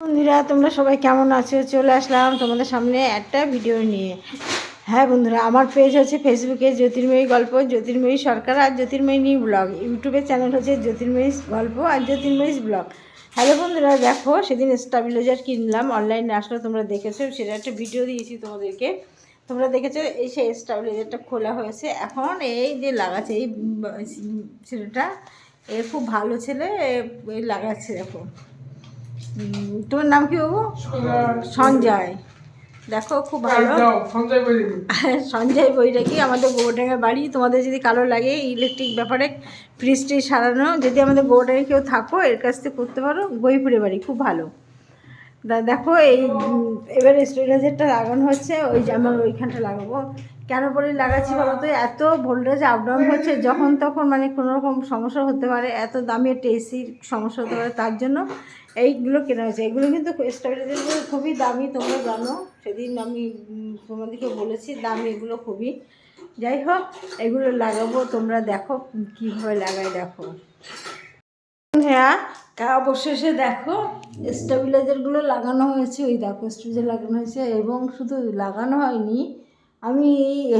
বন্ধুরা, তোমরা সবাই কেমন আছো? চলে আসলাম তোমাদের সামনে একটা ভিডিও নিয়ে। হ্যাঁ বন্ধুরা, আমার পেজ হচ্ছে ফেসবুকে জ্যোতির্ময়ী গল্প, জ্যোতির্ময়ী সরকার আর জ্যোতির্ময়ী নিউ ব্লগ। ইউটিউবের চ্যানেল হচ্ছে জ্যোতির্ময়ী গল্প আর জ্যোতির্ময়ী ব্লগ। হ্যালো বন্ধুরা, দেখো, সেদিন স্টাবিলাইজার কিনলাম। অনলাইনে আসলে তোমরা দেখেছ, সেটা একটা ভিডিও দিয়েছি তোমাদেরকে। তোমরা দেখেছ, এই সেই স্টাবিলাইজারটা খোলা হয়েছে। এখন এই যে লাগাচ্ছে, এই ছেলেটা এ খুব ভালো ছেলে লাগাচ্ছে, দেখো। তোমার নাম কি বাবু? সঞ্জয়। দেখো খুব ভালো। সঞ্জয় বই সঞ্জয় বৈরাগী আমাদের গোবরডাঙ্গার বাড়ি। তোমাদের যদি কালো লাগে ইলেকট্রিক ব্যাপারে ফ্রিজ ট্রিজ সারানো যদি আমাদের গোবরডাঙ্গায় কেউ থাকো এর কাছ থেকে করতে পারো বইপুরে বাড়ি খুব ভালো। দেখো এই এবারে স্টেবিলাইজারটা লাগানো হচ্ছে ওই যে আমার ওইখানটা লাগাবো। কেন বলে লাগাচ্ছি বলো তো? এত ভোল্টেজ আপ ডাউন হচ্ছে, যখন তখন মানে কোনো রকম সমস্যা হতে পারে, এত দামি একটা এসির সমস্যা হতে পারে, তার জন্য এইগুলো কেনা হয়েছে। এগুলো কিন্তু স্টেবিলাইজারগুলো খুবই দামি, তোমরা জানো। সেদিন আমি তোমাদেরকে বলেছি, দামি এগুলো খুবই। যাই হোক, এগুলো লাগাবো, তোমরা দেখো কীভাবে লাগাই, দেখো। হ্যাঁ অবশেষে দেখো স্টেবিলাইজারগুলো লাগানো হয়েছে, ওই দেখো স্টেবিলাইজার লাগানো হয়েছে, এবং শুধু লাগানো হয়নি আমি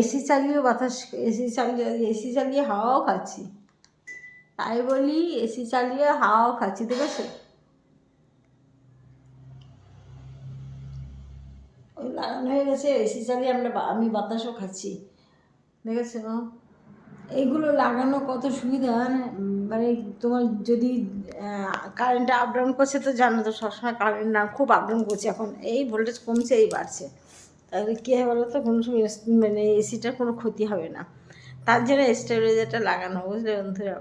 এসি চালিয়ে বাতাস, এসি চালিয়ে এসি চালিয়ে হাওয়াও খাচ্ছি। তাই বলি এসি চালিয়ে হাওয়াও খাচ্ছি দেখেছ ওই লাগানো হয়ে গেছে, এসি চালিয়ে আমরা আমি বাতাসও খাচ্ছি। দেখেছ এইগুলো লাগানো কত সুবিধা মানে তোমার যদি কারেন্ট আপ ডাউন করছে তো জানো তো, সবসময় কারেন্ট না, খুব আপ ডাউন করছে এখন। এই ভোল্টেজ কমছে, এই বাড়ছে। তাহলে কী হয় বলো তো কোনো সময় মানে এসিটার কোনো ক্ষতি হবে না। তার জন্য স্টেবিলাইজারটা লাগানো, বুঝলে বন্ধুরা?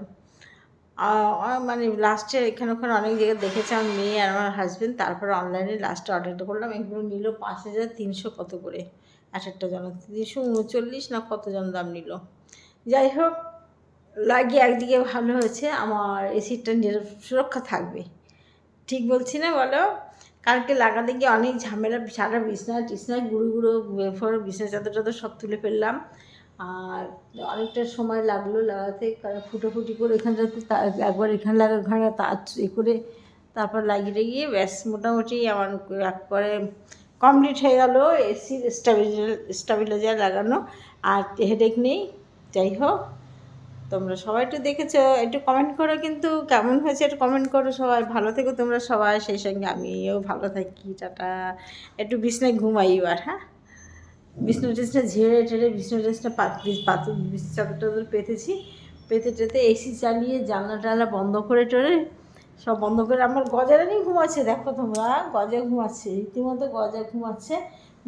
মানে লাস্টে এখানে ওখানে অনেক জায়গায় দেখেছি, আমার মেয়ে আর আমার হাজবেন্ড তারপরে অনলাইনে লাস্টে অর্ডারটা করলাম এগুলো নিল পাঁচ হাজার তিনশো কত করে? এক একটা জন, তিনশো উনচল্লিশ না কত জন দাম নিল? যাই হোক লাগিয়ে একদিকে ভালো হয়েছে, আমার এসিটা সুরক্ষা থাকবে। ঠিক বলছি না বলো? কালকে লাগাতে গিয়ে অনেক ঝামেলা, সারা বিছনা টিছনা গুঁড়ো গুঁড়ো বেফর বিছনা চাদর টাদর সব তুলে ফেললাম। আর অনেকটা সময় লাগল লাগাতে, কারণ ফুটোফুটি করে এখানটা একবার এখানে লাগা ওখানে তার এ করে তারপর লাগিয়ে লাগিয়ে ব্যাস মোটামুটি আমার একবারে কমপ্লিট হয়ে গেল এসির স্টাবিলাইজার স্টাবিলাইজার লাগানো। আর হেডেক নেই, যাই হোক। তোমরা সবাই একটু দেখেছ, একটু কমেন্ট করো কিন্তু কেমন হয়েছে একটু কমেন্ট করো সবাই। ভালো থেকো তোমরা সবাই, সেই সঙ্গে আমিও ভালো থাকি, টাটা। একটু বিছনায় ঘুমাই এবার হ্যাঁ? বিষ্ণু টেস্টটা ঝেড়ে টেড়ে বিষ্ণু টেস্টটা পাতু চাদর পেতেছি। পেতে টেতে এসি চালিয়ে জানলা টানলা বন্ধ করে টরে সব বন্ধ করে আমার গজারানি ঘুমাচ্ছে, দেখো তোমরা, গজা ঘুমাচ্ছে, রীতিমতো গজা ঘুমাচ্ছে।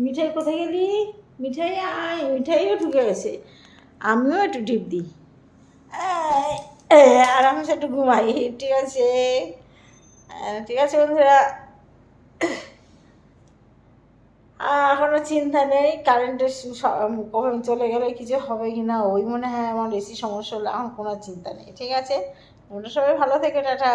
মিঠাই কোথায় গেলি? মিঠাই আয়, মিঠাইও ঢুকে গেছে। আমিও একটু টিপ দিই। আরামসে একটু ঘুমাই, ঠিক আছে? ঠিক আছে বন্ধুরা? এখনও এখনও চিন্তা নেই, কারেন্টের কখন চলে গেলে কিছু হবে কি না, ওই মনে হয় আমার বেশি সমস্যা হলে এখন কোনো চিন্তা নেই, ঠিক আছে? তোমরা সবাই ভালো থেকে, টাটা।